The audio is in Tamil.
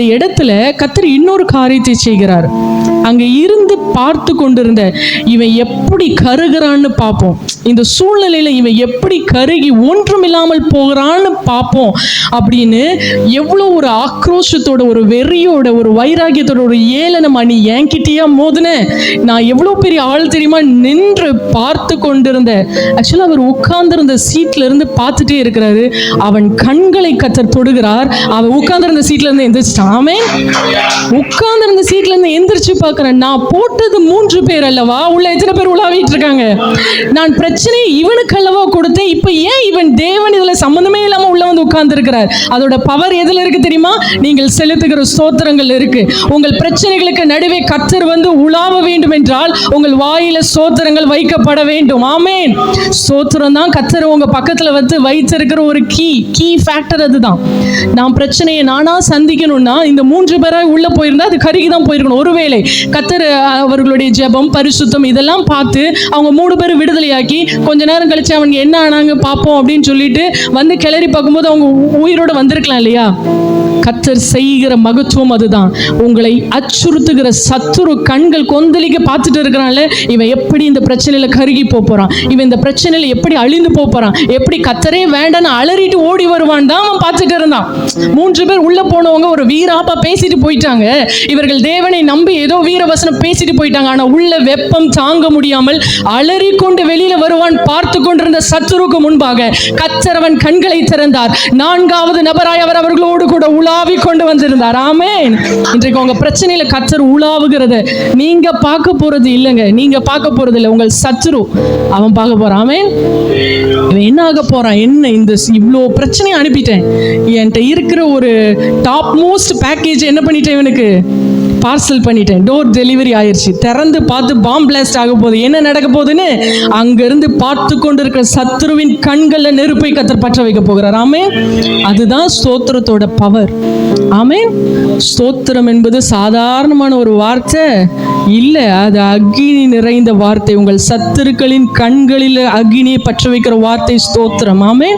இந்த இடத்துல கத்தர் இன்னொரு காரியத்தை செய்கிறார். அங்க இருந்து பார்த்து கொண்டிருந்த இவன் எப்படி கருகிறான்னு பார்ப்போம். இந்த சூழ்நிலையில இவன் எப்படி கருகி ஒன்றுமில்லாமல் போகிறான்னு பார்ப்போம். அப்படின்னு எவ்வளோ ஒரு ஆக்ரோஷத்தோட ஒரு வெறியோட ஒரு வைராகியத்தோட ஒரு ஏளனம் அணி என்கிட்டயா மோதுன. நான் எவ்வளோ பெரிய ஆள் தெரியுமா? நின்று பார்த்து கொண்டிருந்த. ஆக்சுவலாக அவர் உட்கார்ந்திருந்த சீட்ல இருந்து பார்த்துட்டே இருக்கிறாரு. அவன் கண்களை கத்தர் தொடுகிறார். அவன் உட்கார்ந்திருந்த சீட்ல இருந்து எந்திரிச்சிட்டான். அவன் உட்கார்ந்து இருந்த சீட்ல இருந்து எந்திரிச்சு பாக்குறேன் நான் போட்டது மூன்று பேர் அல்லவா? உள்ள எத்தனை பேர் உலாவிட்டு இருக்காங்க? நான் பிரச்சனையை இவனுக்கு அல்லவா கொடுத்தேன். இப்ப ஏன் இவன் தேவன் இதுல சம்பந்தமே வந்து உட்கார்ந்து இருக்கிறார் அதோட பவர் எதுல இருக்கு தெரியுமா? நீங்கள் செலுத்துகிற ஸ்தோத்திரங்கள் இருக்கு. உங்கள் பிரச்சனைகளுக்கு நடுவே கத்தர் வந்து உலாவ வேண்டும் என்றால் உங்கள் வாயில ஸ்தோத்திரங்கள் வைக்கப்பட வேண்டும். ஆமேன். ஸ்தோத்திரம் தான் கத்தர் உங்க பக்கத்துல வந்து வைத்திருக்கிற ஒரு கீ கீ ஃபேக்டர் அதுதான். நான் பிரச்சனையை நானா சந்திக்கணும்னா இந்த மூன்று பேரை உள்ள போயிருந்தா அது கருகி தான் போயிருக்கணும். ஒருவேளை கத்தர் அவர்களுடைய ஜெபம் பரிசுத்தம் இதெல்லாம் பார்த்து அவங்க மூணு பேரும் விடுதலையாக்கி கொஞ்ச நேரம் கழிச்சு அவங்க என்ன ஆனாங்க பார்ப்போம் அப்படின்னு சொல்லிட்டு வந்து கிளறி பார்க்கும்போது அவங்க உயிரோட வந்திருக்கலாம் இல்லையா? கத்தர் செய்கிற மகத்துவம் அதுதான். உங்களை அச்சுறுத்துகிற சத்துரு கண்கள் கொந்தளிக்க பார்த்துட்டு இருக்கிறான்ல இவன் எப்படி இந்த பிரச்சனையில கருகி போகிறான் போறான்? இவன் இந்த பிரச்சனையில எப்படி அழிந்து போப் போறான்? எப்படி கத்தரே வேண்டான்னு அலறிட்டு ஓடி வருவான் தான் அவன் பார்த்துட்டு இருந்தான். மூன்று பேர் உள்ள போனவங்க ஒரு வீராப்பா பேசிட்டு போயிட்டாங்க. இவர்கள் தேவனை நம்பி ஏதோ வீரவசனம் பேசிட்டு போயிட்டாங்க. ஆனா உள்ள வெப்பம் தாங்க முடியாமல் அலறி கொண்டு வெளியில வருவான் பார்த்து கொண்டிருந்த சத்துருக்கு முன்பாக. கத்தரவன் கண்களை திறந்தார். நான்காவது நபராய் அவர் அவர்களோடு கூட உலாவி கொண்டு வந்திருந்தார். ஆமேன். இன்றைக்கு உங்க பிரச்சனையில கத்தர் உலாவுகிறது. நீங்க பார்க்க போறது இல்லைங்க. நீங்க பார்க்க போறது இல்லை. உங்கள் சத்துரு அவன் பார்க்க போறான். ஆமேன். இவன் என்ன ஆக போறான்? என்ன இந்த இவ்வளோ பிரச்சனையை அனுப்பிட்டேன். என்கிட்ட இருக்கிற ஒரு டாப் மோஸ்ட் பேக்கேஜ் என்ன பண்ணிட்டேன் இவனுக்கு? பார்சல் பண்ணிட்டேன். டோர் டெலிவரி ஆயிடுச்சு திறந்து பார்த்து பாம் பிளாஸ்ட் ஆக போகுது. என்ன நடக்க போகுதுன்னு? அங்கிருந்து பார்த்து கொண்டு இருக்கிற சத்ருவின் கண்களில் நெருப்பை கத்தர் பற்ற வைக்க போகிறார். ஆமே அதுதான் ஸ்தோத்திரத்தோட பவர் ஆமே ஸ்தோத்திரம் என்பது சாதாரணமான ஒரு வார்த்தை இல்லை. அது அக்னி நிறைந்த வார்த்தை. உங்கள் சத்துருக்களின் கண்களில் அக்னியை பற்ற வைக்கிற வார்த்தை ஸ்தோத்திரம். ஆமே